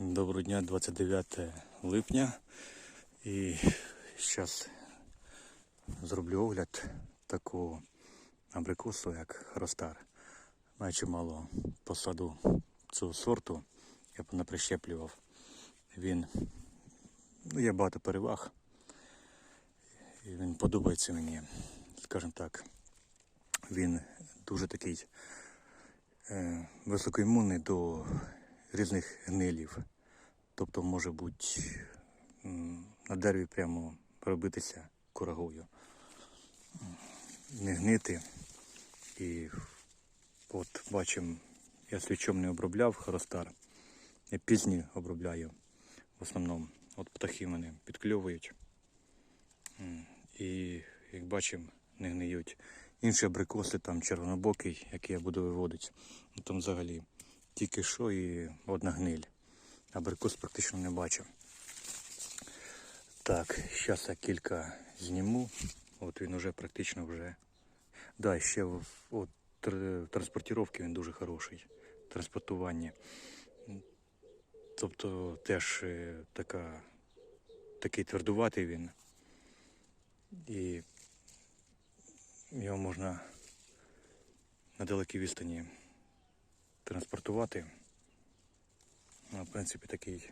Доброго дня, 29 липня. І зараз зроблю огляд такого абрикосу, як Хростар. Маю чимало посаду цього сорту. Я б наприщеплював. Він ну, є багато переваг. І він подобається мені. Скажімо так, він дуже такий е, високоімунний до різних гнилів. Тобто може бути на дереві прямо робитися курагою. Не гнити. І от бачимо, я свічом не обробляв хоростар. Я пізні обробляю в основному. От птахи мене підкльовують. І як бачимо, не гниють. Інші абрикоси, там червонобокий, який я буду виводити. Ну, там взагалі тільки що і одна гниль. Абрикос практично не бачив. Так, зараз я кілька зніму. От він уже практично вже. Да, ще в от, тр- транспортировки він дуже хороший. Транспортування. Тобто теж е, така, такий твердуватий він. І його можна на далекій відстані транспортувати. Ну, в принципі, такий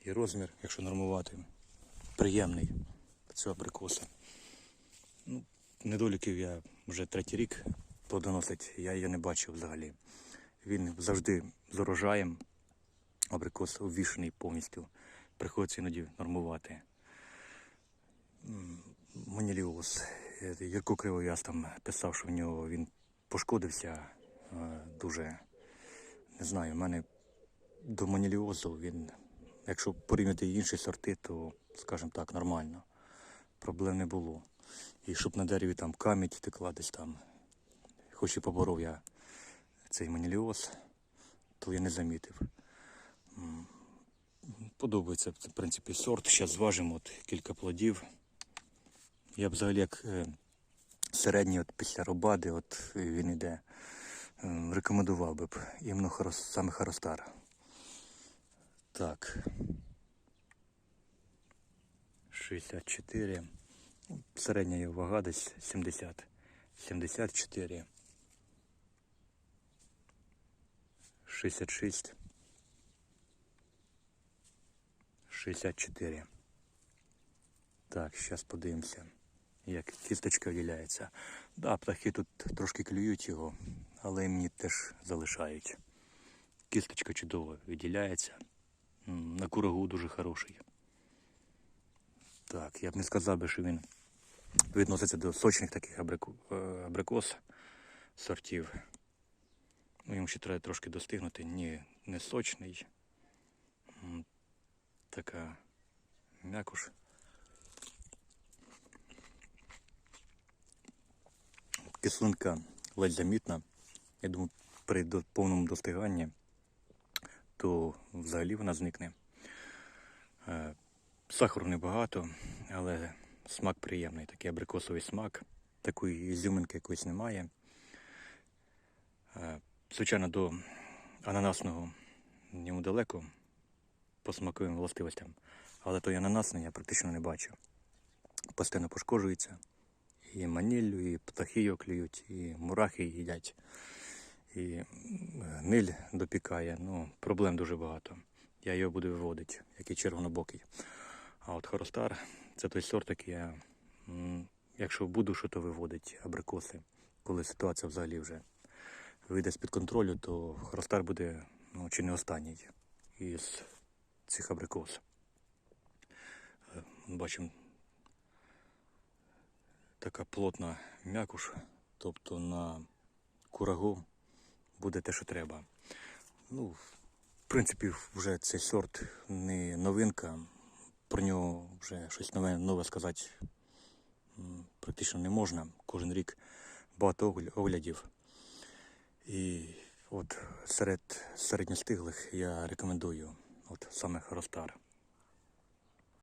і розмір, якщо нормувати, приємний цього абрикоса. Ну, недоліків я вже третій рік плодоносить, я її не бачив взагалі. Він завжди з урожаєм, абрикос обвішений повністю. Приходиться іноді нормувати. Маніліоз. Е, Юрко Кривояс там писав, що в нього він пошкодився е, дуже. Не знаю, в мене до маніліозу він, якщо порівняти інші сорти, то, скажімо так, нормально. Проблем не було. І щоб на дереві там камінь текла десь там, хоч і поборов я цей маніліоз, то я не замітив. Подобається, в принципі, сорт. Зараз зважимо от кілька плодів. Я б взагалі як е, середній от після робади, от він іде. Е, Рекомендував би б іменно хорос, саме Харостар. Так. 64. Ну, Середня його вага десь 70. 74. 66. 64. Так, зараз подивимося, як кісточка виділяється. Да, птахи тут трошки клюють його, але мені теж залишають. Кісточка чудово виділяється. М, На курагу дуже хороший. Так, я б не сказав би, що він відноситься до сочних таких абрику, е, абрикос сортів. Ну, йому ще треба трошки достигнути. Ні, не сочний. Така м'якуш. Кислинка ледь замітна. Я думаю, при повному достиганні, то взагалі вона зникне. Е, Сахару небагато, але смак приємний, такий абрикосовий смак. Такої ізюминки якоїсь немає. Е, Звичайно, до ананасного йому далеко по смаковим властивостям, але той ананасний я практично не бачу. Постійно пошкоджується. І маніллю, і птахи клюють, і мурахи їдять, і гниль допікає. Ну, проблем дуже багато. Я його буду виводити, який червонобокий. А от Хоростар це той сорт, який я, якщо буду що то виводити, абрикоси, коли ситуація взагалі вже вийде з-під контролю, то Хоростар буде ну, чи не останній із цих абрикос. Е, Бачимо така плотна м'якуш, тобто на курагу буде те, що треба. Ну, в принципі, вже цей сорт не новинка. Про нього вже щось нове, нове сказати практично не можна. Кожен рік багато оглядів. І от серед середньостиглих я рекомендую от саме Хоростар.